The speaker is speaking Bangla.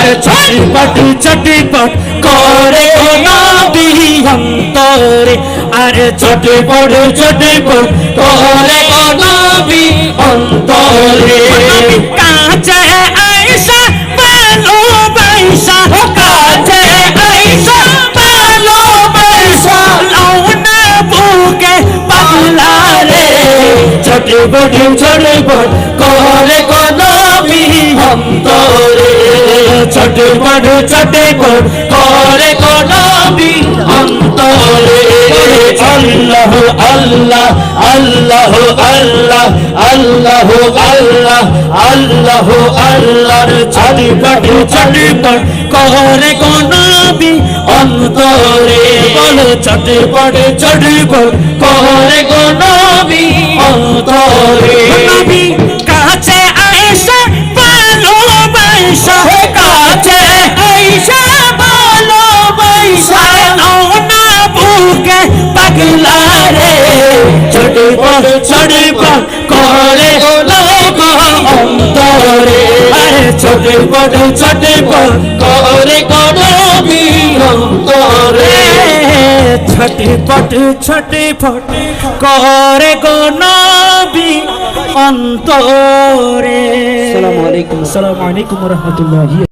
আরে ছটপট ছটপট করে নবী অন্তরে। আরে ছটপট ছটপট করে নবী অন্তরে। কাছে আইসা ভালো বাইসা কাছে আইসা ভালো বাইসা লাউনা বুকে পাগলা রে ছটপট ছটপট করে নবী অন্তরে। ছটপট ছটপট করে নবী অন্তরে। আল্লাহ আল্লাহ আল্লাহ আল্লাহ আল্লাহ আল্লাহ আল্লাহ আল্লাহর ছটপট ছটপট করে নবী অন্তরে। বলো ছটপট ছটপট করে নবী পর চড়ে পর করে অন্তরে। চড়ে পর চড়ে পর করে করি অন্তরে। ছটে পট ছটে ফট করে গনবি অন্তরে। আসসালামু আলাইকুম আসসালামু আলাইকুম রহমতুল্লাহি।